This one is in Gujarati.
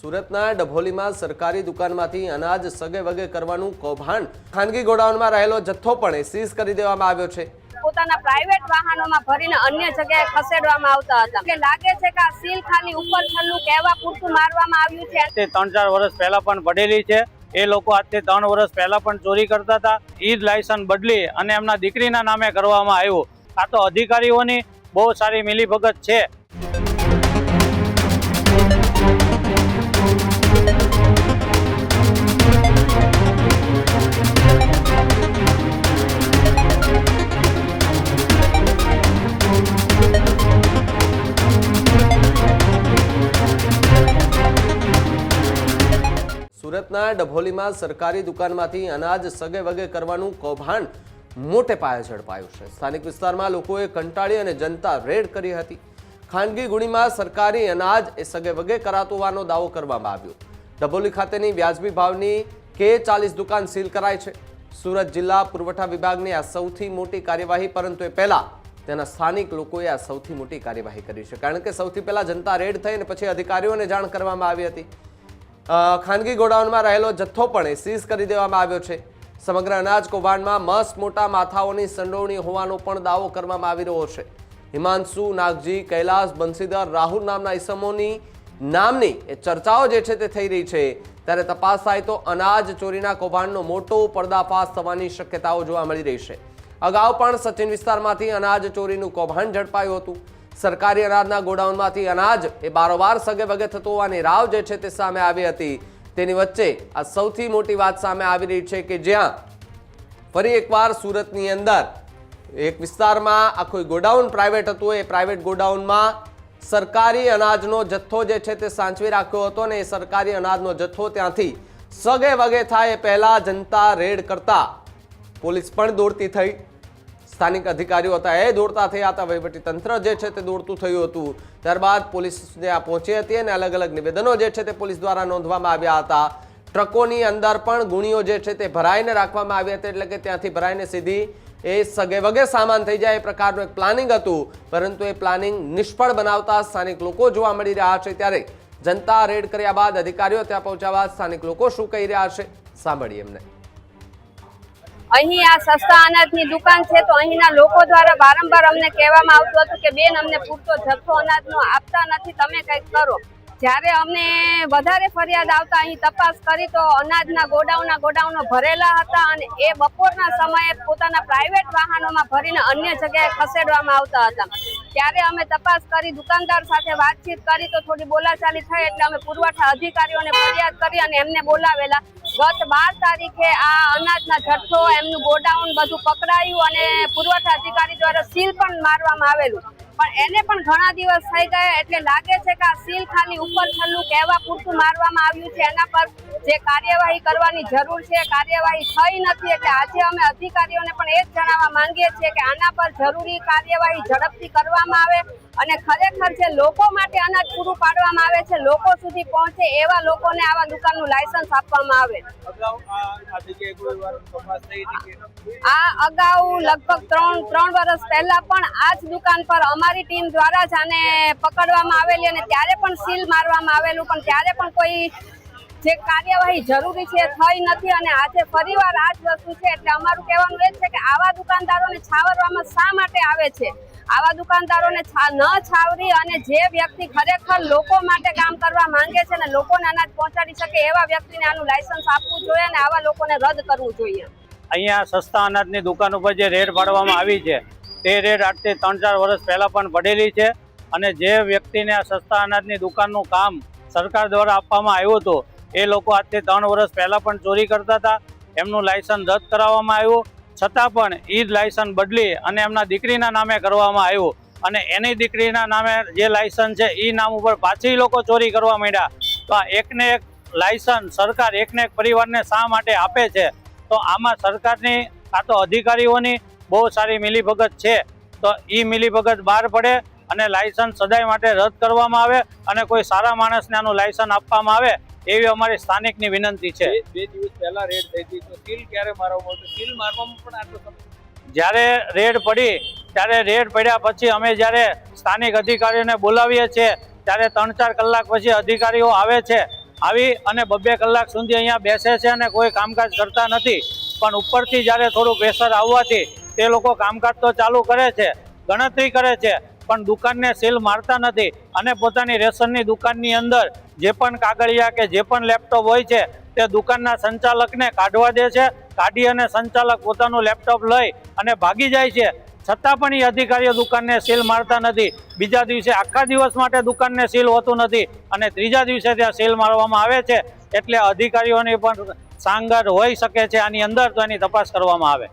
સુરતના ડભોલીમાં સરકારી દુકાનમાંથી અનાજ સગે વગે કરવાનું કૌભાંડ. ખાનગી ગોડાઉનમાં રહેલો જથ્થો પણ સીઝ કરી દેવામાં આવ્યો છે. પોતાના પ્રાઇવેટ વાહનોમાં ભરીને અન્ય જગ્યાએ ખસેડવામાં આવતા હતા. એટલે લાગે છે કે આ સીલ ખાલી ઉપર છલ્લું કહેવા પૂરતું મારવામાં આવ્યું છે? તે ત્રણ ચાર વર્ષ પહેલા પણ પડેલી છે. એ લોકો આજથી ત્રણ વર્ષ પહેલા પણ ચોરી કરતા હતા. ઈ જ લાયસન્સ બદલી અને એમના દીકરીના નામે કરવામાં આવ્યું. આ તો અધિકારીઓની બહુ સારી મિલીભગત છે. સુરતના ડભોલીમાં સરકારી દુકાનમાંથી અનાજ સગે વગે કરવાનું કૌભાંડ મોટે પાયે ઝડપાયું છે. સ્થાનિક વિસ્તારમાં લોકોએ કંટાળી અને જનતા રેડ કરી હતી. ખાનગી ગુણીમાં સરકારી અનાજ એ સગે વગે કરાતો હોવાનો દાવો કરવામાં આવ્યો. ડભોલી ખાતેની વ્યાજબી ભાવની કે ચાલીસ દુકાન સીલ કરાઈ છે. સુરત જિલ્લા પુરવઠા વિભાગની આ સૌથી મોટી કાર્યવાહી, પરંતુ એ પહેલાં તેના સ્થાનિક લોકોએ આ સૌથી મોટી કાર્યવાહી કરી છે. કારણ કે સૌથી પહેલાં જનતા રેડ થઈ અને પછી અધિકારીઓને જાણ કરવામાં આવી હતી. ખાનગી ગોડાઉનમાં રહેલો જથ્થો પણ સીઝ કરી દેવામાં આવ્યો છે. સમગ્ર અનાજ કૌભાંડમાં મસ્ત મોટા માથાઓની સંડોવણી હોવાનો પણ દાવો કરવામાં આવી રહ્યો છે. હિમાંશુ, નાગજી, કૈલાસ બંસીધર રાહુલ નામના ઇસમોની નામની એ ચર્ચાઓ જે છે તે થઈ રહી છે. ત્યારે તપાસ થાય તો અનાજ ચોરીના કૌભાંડનો મોટો પર્દાફાશ થવાની શક્યતાઓ જોવા મળી રહી છે. અગાઉ પણ સચિન વિસ્તારમાંથી અનાજ ચોરીનું કૌભાંડ ઝડપાયું હતું. સરકારી અનાજના ગોડાઉનમાંથી અનાજ એ બારોબાર સગે વગે થતું હોવાની રાવ જે છે તે સામે આવી હતી. તેની વચ્ચે આ સૌથી મોટી વાત સામે આવી રહી છે કે જ્યાં ફરી એકવાર સુરતની અંદર એક વિસ્તારમાં આ કોઈ ગોડાઉન પ્રાઇવેટ હતું. એ પ્રાઇવેટ ગોડાઉનમાં સરકારી અનાજનો જથ્થો જે છે તે સાચવી રાખ્યો હતો અને એ સરકારી અનાજનો જથ્થો ત્યાંથી સગે વગે થાય એ પહેલાં જનતા રેડ કરતા પોલીસ પણ દોડતી થઈ. સ્થાનિક અધિકારીઓ હતા, એ દોડતા થયા હતા. વહીવટી તંત્ર જે છે તે દોડતું થયું હતું. ત્યારબાદ પોલીસ ત્યાં પહોંચી હતી અને અલગ અલગ નિવેદનો જે છે તે પોલીસ દ્વારા નોંધવામાં આવ્યા હતા. ટ્રકોની અંદર પણ ગુણીઓ જે છે તે ભરાઈને રાખવામાં આવી હતી, એટલે કે ત્યાંથી ભરાઈને સીધી એ સગે વગે સામાન થઈ જાય એ પ્રકારનું એક પ્લાનિંગ હતું. પરંતુ એ પ્લાનિંગ નિષ્ફળ બનાવતા સ્થાનિક લોકો જોવા મળી રહ્યા છે. ત્યારે જનતા રેડ કર્યા બાદ અધિકારીઓ ત્યાં પહોંચ્યા બાદ સ્થાનિક લોકો શું કહી રહ્યા છે? સાંભળીએ એમને. અહીં આ સસ્તા અનાજની દુકાન છે તો અહીંના લોકો દ્વારા વારંવાર અમને કહેવામાં આવતું હતું કે, બેન, અમને પૂરતો જથ્થો અનાજનો આપતા નથી, તમે કંઈક કરો. જ્યારે અમને વધારે ફરિયાદ આવતા અહીં તપાસ કરી તો અનાજના ગોડાઉનના ગોડાઉનો ભરેલા હતા અને એ બપોરના સમયે પોતાના પ્રાઇવેટ વાહનોમાં ભરીને અન્ય જગ્યાએ ખસેડવામાં આવતા હતા. ત્યારે અમે તપાસ કરી, દુકાનદાર સાથે વાતચીત કરી તો થોડી બોલાચાલી થઈ એટલે અમે પુરવઠા અધિકારીઓને ફરિયાદ કરી અને એમને બોલાવેલા. ગત બાર તારીખે આ અનાજના જથ્થો, એમનું ગોડાઉન બધું પકડાયું અને પુરવઠા અધિકારી દ્વારા સીલ પણ મારવામાં આવેલું. પણ એને પણ ઘણા દિવસ થઈ ગયા, એટલે લાગે છે કે આ સીલ ખાલી ઉપર છલ્લું કહેવા પૂરતું મારવામાં આવ્યું છે. એના પર જે કાર્યવાહી કરવાની જરૂર છે, કાર્યવાહી થઈ નથી એટલે આજે અમે અધિકારીઓને પણ એ જ જણાવવા માંગીએ છીએ કે આના પર જરૂરી કાર્યવાહી ઝડપથી કરવામાં આવે અને ખરેખર જે લોકો માટે અનાજ પૂરું પાડવામાં આવે છે, લોકો સુધી પહોંચે એવા લોકોને આવા દુકાનનું લાયસન્સ આપવામાં આવે. આ અગાઉ લગભગ ત્રણ ત્રણ વર્ષ પહેલા પણ આ જ દુકાન પર અમારી ટીમ દ્વારા જ આને પકડવામાં આવેલી અને ત્યારે પણ સીલ મારવામાં આવેલું, પણ ત્યારે પણ કોઈ જે કાર્યવાહી જરૂરી છે, થઈ નથી અને આજે ફરીવાર આ જ વસ્તુ છે એટલે અમારું કહેવાનું એ છે કે આવા દુકાનદારોને છાવરવામાં શા માટે આવે છે? આવા દુકાનદારોને ન છાવરી અને જે વ્યક્તિ ખરેખર લોકો માટે કામ કરવા માંગે છે અને લોકોને અનાજ પહોંચાડી શકે એવા વ્યક્તિને આનું લાયસન્સ આપવું જોઈએ અને આવા લોકોને રદ કરવું જોઈએ. અહીંયા સસ્તા અનાજની દુકાન ઉપર જે રેડ પાડવામાં આવી છે, તે રેડ આજથી ત્રણ ચાર વર્ષ પહેલાં પણ પડેલી છે અને જે વ્યક્તિને આ સસ્તા અનાજની દુકાનનું કામ સરકાર દ્વારા આપવામાં આવ્યું હતું એ લોકો આજથી ત્રણ વર્ષ પહેલાં પણ ચોરી કરતા હતા. એમનું લાયસન્સ રદ કરાવવામાં આવ્યું. છતાં પણ એ જ લાયસન્સ બદલી અને એમના દીકરીના નામે કરવામાં આવ્યું. અને એની દીકરીના નામે જે લાયસન્સ છે એ નામ ઉપર પાછી લોકો ચોરી કરવા માંડ્યા. તો આ એકને એક લાયસન્સ સરકાર એકને એક પરિવારને શા માટે આપે છે? તો આમાં સરકારની કાં તો અધિકારીઓની બહુ સારી મિલીભગત છે. તો એ મિલીભગત બહાર પડે અને લાયસન્સ સદાય માટે રદ કરવામાં આવે અને કોઈ સારા માણસને આનું લાયસન્સ આપવામાં આવે એવી અમારી સ્થાનિકની વિનંતી છે. બે દિવસ પહેલા રેડ થઈ હતી તો સીલ ક્યારે મારવામાં આવતું સીલ મારવામાં પણ આટલો સમય જ્યારે રેડ પડી ત્યારે રેડ પડ્યા પછી અમે જ્યારે સ્થાનિક અધિકારીઓને બોલાવીએ છીએ ત્યારે ત્રણ ચાર કલાક પછી અધિકારીઓ આવે છે આવી અને બબ્બે કલાક સુધી અહીંયા બેસે છે અને કોઈ કામકાજ કરતા નથી. પણ ઉપરથી જ્યારે થોડું પ્રેશર આવવાથી તે લોકો કામકાજ તો ચાલુ કરે છે ગણતરી કરે છે પણ દુકાનને સીલ મારતા નથી અને પોતાની રેશનની દુકાનની અંદર જે પણ કાગળિયા કે જે પણ લેપટોપ હોય છે, તે દુકાનના સંચાલકને કાઢવા દે છે. કાઢી અને સંચાલક પોતાનું લેપટોપ લઈ અને ભાગી જાય છે. છતાં પણ એ અધિકારીઓ દુકાનને સીલ મારતા નથી. બીજા દિવસે આખા દિવસ માટે દુકાનને સીલ હોતું નથી અને ત્રીજા દિવસે ત્યાં સીલ મારવામાં આવે છે. એટલે અધિકારીઓની પણ સાંગર હોઈ શકે છે. આની અંદર તો એની તપાસ કરવામાં આવે.